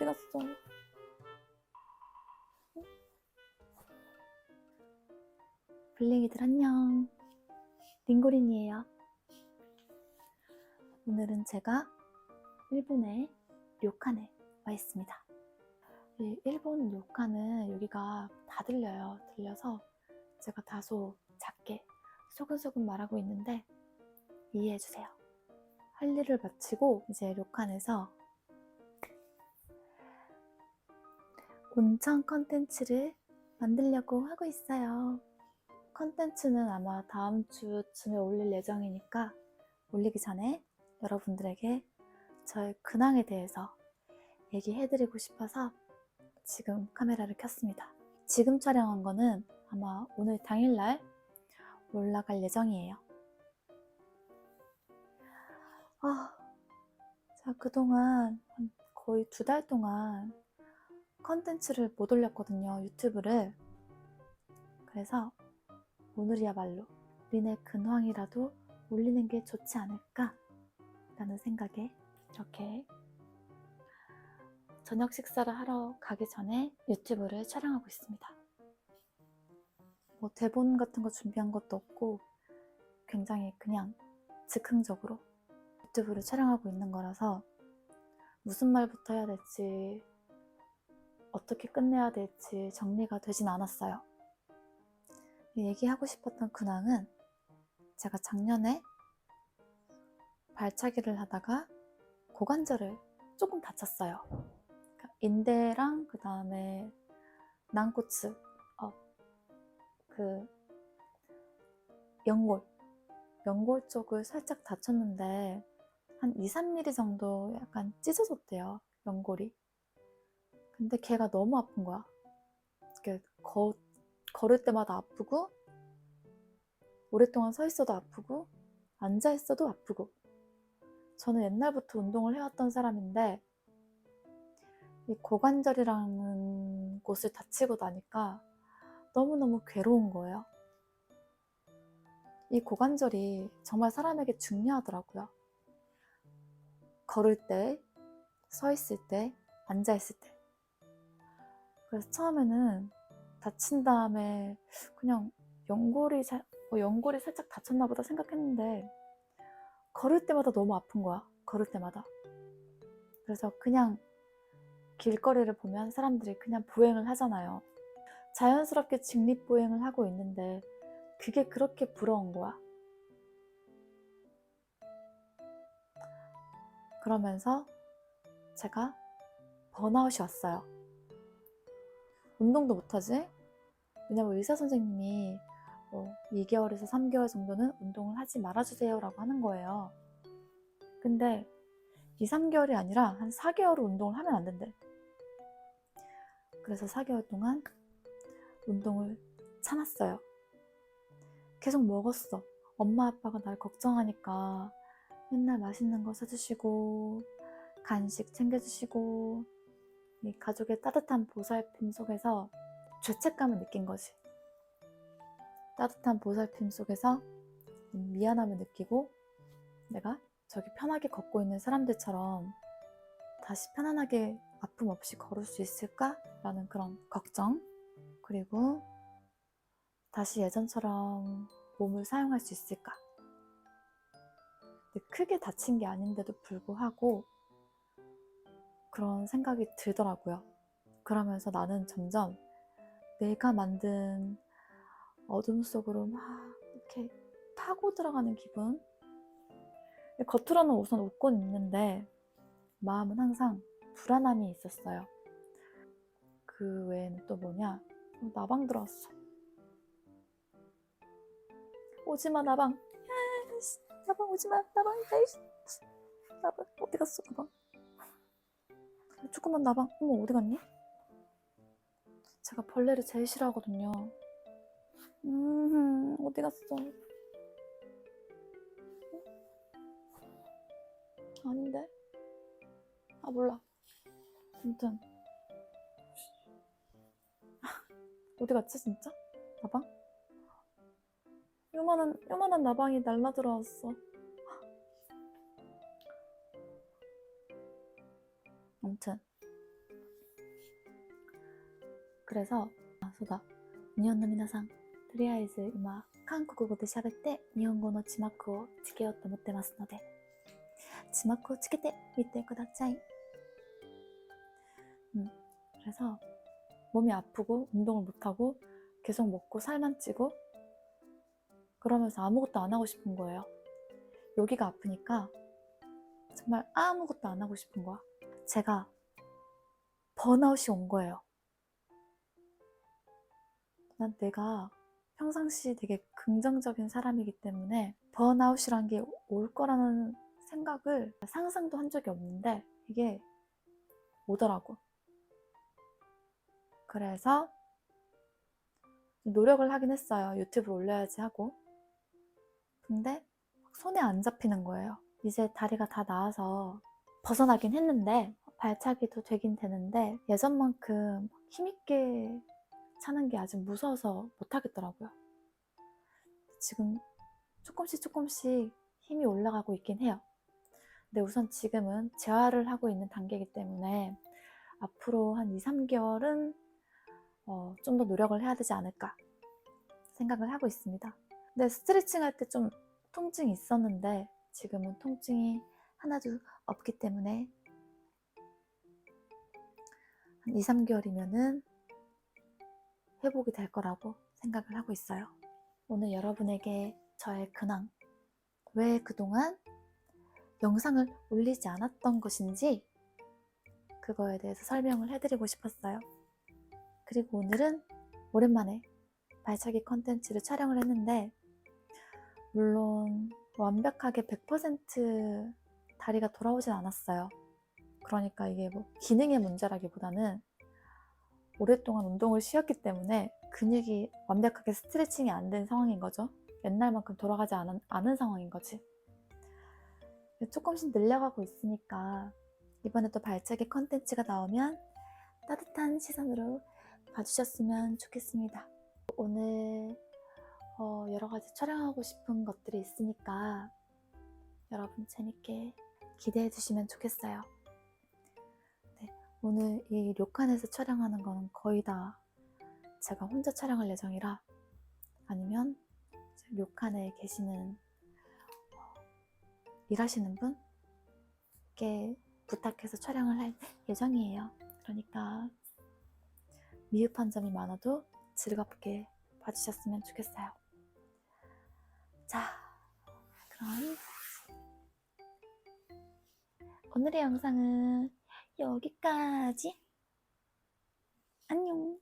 어디 갔어? 블링이들 안녕. 링고린이에요. 오늘은 제가 일본의 료칸에 와 있습니다. 이 일본 료칸은 여기가 다 들려요. 들려서 제가 다소 작게 소근소근 말하고 있는데 이해해주세요. 할 일을 마치고 이제 료칸에서 온천 컨텐츠를 만들려고 하고 있어요. 컨텐츠는 아마 다음 주쯤에 올릴 예정이니까 올리기 전에 여러분들에게 저의 근황에 대해서 얘기해드리고 싶어서 지금 카메라를 켰습니다. 지금 촬영한 거는 아마 오늘 당일날 올라갈 예정이에요. 아, 제가 그동안 한 거의 두 달 동안 컨텐츠를 못 올렸거든요, 유튜브를. 그래서 오늘이야말로 린의 근황이라도 올리는 게 좋지 않을까? 라는 생각에 이렇게 저녁 식사를 하러 가기 전에 유튜브를 촬영하고 있습니다. 뭐 대본 같은 거 준비한 것도 없고 굉장히 그냥 즉흥적으로 유튜브를 촬영하고 있는 거라서 무슨 말부터 해야 될지 어떻게 끝내야 될지 정리가 되진 않았어요. 얘기하고 싶었던 근황은 제가 작년에 발차기를 하다가 고관절을 조금 다쳤어요. 그러니까 인대랑 그 다음에 난코츠, 어, 그 연골, 연골 쪽을 살짝 다쳤는데 한 2, 3mm 정도 약간 찢어졌대요, 연골이. 근데 걔가 너무 아픈 거야. 이렇게 거, 걸을 때마다 아프고, 오랫동안 서 있어도 아프고, 앉아 있어도 아프고. 저는 옛날부터 운동을 해왔던 사람인데, 이 고관절이라는 곳을 다치고 나니까 너무너무 괴로운 거예요. 이 고관절이 정말 사람에게 중요하더라고요. 걸을 때, 서 있을 때, 앉아 있을 때. 그래서 처음에는 다친 다음에 그냥 연골이 사- 어, 연골이 살짝 다쳤나 보다 생각했는데 걸을 때마다 너무 아픈 거야. 걸을 때마다. 그래서 그냥 길거리를 보면 사람들이 그냥 보행을 하잖아요. 자연스럽게 직립보행을 하고 있는데 그게 그렇게 부러운 거야. 그러면서 제가 번아웃이 왔어요. 운동도 못하지? 왜냐면 의사 선생님이 뭐 2개월에서 3개월 정도는 운동을 하지 말아주세요 라고 하는 거예요. 근데 2, 3개월이 아니라 한 4개월 운동을 하면 안 된대. 그래서 4개월 동안 운동을 참았어요. 계속 먹었어. 엄마 아빠가 날 걱정하니까 맨날 맛있는 거 사주시고, 간식 챙겨주시고, 이 가족의 따뜻한 보살핌 속에서 죄책감을 느낀 거지. 따뜻한 보살핌 속에서 미안함을 느끼고 내가 저기 편하게 걷고 있는 사람들처럼 다시 편안하게 아픔 없이 걸을 수 있을까라는 그런 걱정 그리고 다시 예전처럼 몸을 사용할 수 있을까 크게 다친 게 아닌데도 불구하고 그런 생각이 들더라고요. 그러면서 나는 점점 내가 만든 어둠 속으로 막 이렇게 파고 들어가는 기분? 겉으로는 우선 웃고 있는데 마음은 항상 불안함이 있었어요. 그 외에는 또 뭐냐? 어, 나방 들어왔어. 오지마 나방. 나방 오지마. 이씨. 나방 어디 갔어 나방? 조그만 나방. 어머 어디 갔니? 제가 벌레를 제일 싫어하거든요. 음, 어디 갔어? 아닌데? 아, 몰라. 아무튼. 어디 갔지, 진짜? 나방? 요만한, 요만한 나방이 날라 들어왔어. 아무튼. 그래서 아, そうだ日本の皆さんとりあえず今韓国語で喋って日本語の字幕をつけようと思ってますので字幕をつけてみてください 음, 그래서 몸이 아프고 운동을 못하고 계속 먹고 살만 찌고 그러면서 아무것도 안 하고 싶은 거예요. 여기가 아프니까 정말 아무것도 안 하고 싶은 거야. 제가 번아웃이 온 거예요. 난 내가 평상시 되게 긍정적인 사람이기 때문에 번아웃이란 게 올 거라는 생각을 상상도 한 적이 없는데 이게 오더라고. 그래서 노력을 하긴 했어요. 유튜브를 올려야지 하고. 근데 손에 안 잡히는 거예요. 이제 다리가 다 나아서 벗어나긴 했는데 발차기도 되긴 되는데 예전만큼 힘있게 차는 게 아직 무서워서 못 하겠더라고요. 지금 조금씩 조금씩 힘이 올라가고 있긴 해요. 근데 우선 지금은 재활을 하고 있는 단계이기 때문에 앞으로 한 2, 3개월은 어, 좀 더 노력을 해야 되지 않을까 생각을 하고 있습니다. 근데 스트레칭 할 때 좀 통증이 있었는데 지금은 통증이 하나도 없기 때문에 한 2, 3개월이면은 회복이 될 거라고 생각을 하고 있어요. 오늘 여러분에게 저의 근황, 왜 그동안 영상을 올리지 않았던 것인지 그거에 대해서 설명을 해드리고 싶었어요. 그리고 오늘은 오랜만에 발차기 컨텐츠를 촬영을 했는데 물론 완벽하게 100% 다리가 돌아오진 않았어요. 그러니까 이게 뭐 기능의 문제라기보다는 오랫동안 운동을 쉬었기 때문에 근육이 완벽하게 스트레칭이 안 된 상황인 거죠. 옛날만큼 돌아가지 않은, 않은 상황인 거지. 조금씩 늘려가고 있으니까 이번에 또 발차기 컨텐츠가 나오면 따뜻한 시선으로 봐주셨으면 좋겠습니다. 오늘 어, 여러 가지 촬영하고 싶은 것들이 있으니까 여러분 재밌게 기대해 주시면 좋겠어요. 네, 오늘 이 료칸에서 촬영하는 거는 거의 다 제가 혼자 촬영할 예정이라 아니면 료칸에 계시는 어, 일하시는 분께 부탁해서 촬영을 할 예정이에요. 그러니까 미흡한 점이 많아도 즐겁게 봐주셨으면 좋겠어요. 자, 그럼 오늘의 영상은 여기까지. 안녕.